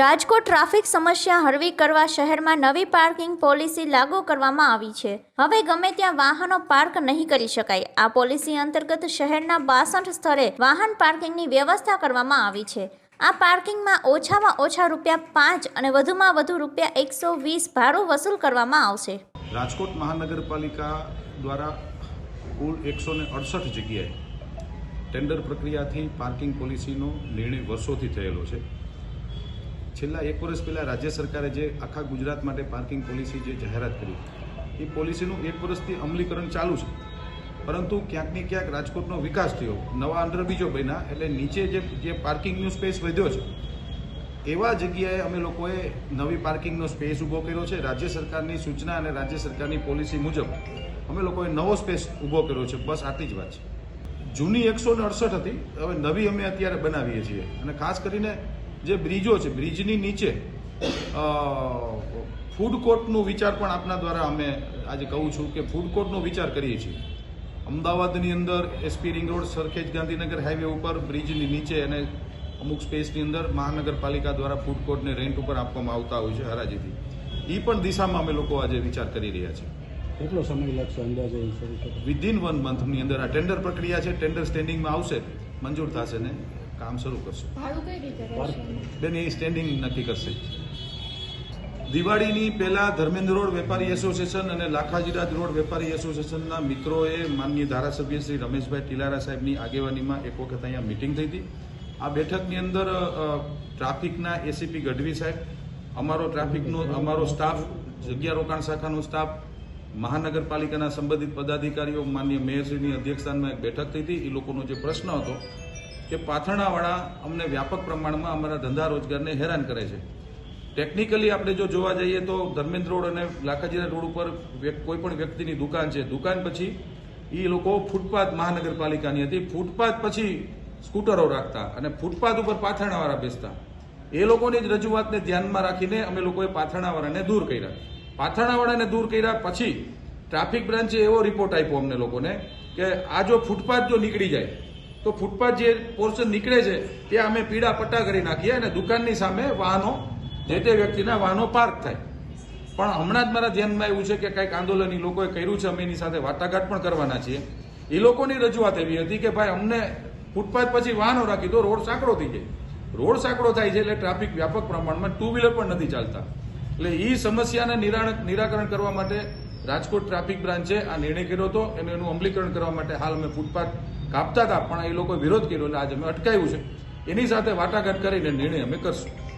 Rajkot traffic સમસ્યા હળવી કરવા શહેરમાં નવી પાર્કિંગ પોલિસી લાગુ કરવામાં આવી છે. હવે ગમે ત્યાં વાહનો પાર્ક નહીં કરી શકાય. આ પોલિસી અંતર્ગત શહેરના બાસઠ સ્થળે વાહન પાર્કિંગની વ્યવસ્થા કરવામાં આવી છે. આ પાર્કિંગમાં ઓછામાં ઓછા રૂપિયા પાંચ અને વધુમાં વધુ રૂપિયા એકસો વીસ ભાડું વસૂલ કરવામાં આવશે. રાજકોટ મહાનગરપાલિકા દ્વારા કુલ એકસો ને અડસઠ જગ્યાએ ટેન્ડર પ્રક્રિયાથી પાર્કિંગ પોલિસીનો નિર્ણય વર્ષોથી થયેલો છે. છેલ્લા એક વર્ષ પહેલાં રાજ્ય સરકારે જે આખા ગુજરાત માટે પાર્કિંગ પોલિસી જે જાહેરાત કરી, એ પોલિસીનું એક વર્ષથી અમલીકરણ ચાલુ છે. પરંતુ ક્યાંક ને ક્યાંક રાજકોટનો વિકાસ થયો, નવા અંડરબ્રિજો બન્યા, એટલે નીચે જે જે પાર્કિંગનો સ્પેસ વધ્યો છે, એવા જગ્યાએ અમે લોકોએ નવી પાર્કિંગનો સ્પેસ ઊભો કર્યો છે. રાજ્ય સરકારની સૂચના અને રાજ્ય સરકારની પોલિસી મુજબ અમે લોકોએ નવો સ્પેસ ઊભો કર્યો છે. બસ આટલી જ વાત છે. જૂની એકસો ને અડસઠ હતી, હવે નવી અમે અત્યારે બનાવીએ છીએ. અને ખાસ કરીને જે બ્રિજો છે બ્રિજની નીચે ફૂડ કોર્ટનો વિચાર પણ આપના દ્વારા અમે આજે કહું છું કે ફૂડ કોર્ટનો વિચાર કરીએ છીએ. અમદાવાદની અંદર SP ring road Sarkhej Gandhinagar highway ઉપર બ્રિજની નીચે અને અમુક સ્પેસની અંદર મહાનગરપાલિકા દ્વારા ફૂડ કોર્ટને રેન્ટ ઉપર આપવામાં આવતા હોય છે હરાજીથી. એ પણ દિશામાં અમે લોકો આજે વિચાર કરી રહ્યા છીએ. કેટલો સમય લાગશે અંદાજે વિધિન વન મંથની અંદર આ ટેન્ડર પ્રક્રિયા છે ટેન્ડર સ્ટેન્ડિંગમાં આવશે મંજૂર થશે ને? કામ શરૂ કરશે. બેન એ સ્ટેન્ડિંગ નક્કી કરશે. દિવાળીની પહેલા ધર્મેન્દ્ર રોડ વેપારી એસોસિએશન અને લાખાજીરાજ રોડ વેપારી એસોસિએશનના મિત્રોએ માનનીય ધારાસભ્ય શ્રી રમેશભાઈ ટીલારા સાહેબની આગેવાનીમાં એક વખત અહીંયા મિટિંગ થઈ હતી. આ બેઠકની અંદર ટ્રાફિકના એસીપી ગઢવી સાહેબ અમારો ટ્રાફિકનો અમારો સ્ટાફ જગ્યા રોકાણ શાખાનો સ્ટાફ મહાનગરપાલિકાના સંબંધિત પદાધિકારીઓ માનનીય મેયરશ્રીની અધ્યક્ષસ્થાનમાં એક બેઠક થઈ હતી. એ લોકોનો જે પ્રશ્ન હતો કે પાથરણાવાળા અમને વ્યાપક પ્રમાણમાં અમારા ધંધા રોજગારને હેરાન કરે છે. ટેકનિકલી આપણે જો જોવા જઈએ તો ધર્મેન્દ્ર રોડ અને લાખાજીના રોડ ઉપર કોઈ પણ વ્યક્તિની દુકાન છે. દુકાન પછી એ લોકો ફૂટપાથ મહાનગરપાલિકાની હતી. ફૂટપાથ પછી સ્કૂટરો રાખતા અને ફૂટપાથ ઉપર પાથરણાવાળા બેસતા. એ લોકોની જ રજૂઆતને ધ્યાનમાં રાખીને અમે લોકોએ પાથરણાવાળાને દૂર કર્યા. પાથરણાવાળાને દૂર કર્યા પછી ટ્રાફિક બ્રાન્ચે એવો રિપોર્ટ આપ્યો અમને લોકોને કે આ જો ફૂટપાથ જો નીકળી જાય તો ફૂટપાથ જે પોર્શન નીકળે છે ત્યાં અમે પીળા પટ્ટા કરી નાખીએ અને દુકાનની સામે વાહનો, જે તે વ્યક્તિના વાહનો પાર્ક થાય. પણ હમણાં જ મારા ધ્યાનમાં આવ્યું છે કે કંઈક આંદોલન એ લોકોએ કર્યું છે, અમે એની સાથે વાટાઘાટ પણ કરવાના છીએ. એ લોકોની રજૂઆત એવી હતી કે ભાઈ, અમને ફૂટપાથ પછી વાહનો રાખી દો, રોડ સાંકડો થઈ જાય. રોડ સાંકડો થાય છે એટલે ટ્રાફિક વ્યાપક પ્રમાણમાં ટુ વ્હીલર પણ નથી ચાલતા. એટલે એ સમસ્યાને નિરાકરણ કરવા માટે રાજકોટ ટ્રાફિક બ્રાન્ચે આ નિર્ણય કર્યો હતો અને એનું અમલીકરણ કરવા માટે હાલ અમે ફૂટપાથ કાપતા હતા, પણ એ લોકોએ વિરોધ કર્યો એટલે આજે અમે અટકાવ્યું છે. એની સાથે વાટાઘાટ કરીને નિર્ણય અમે કરશું.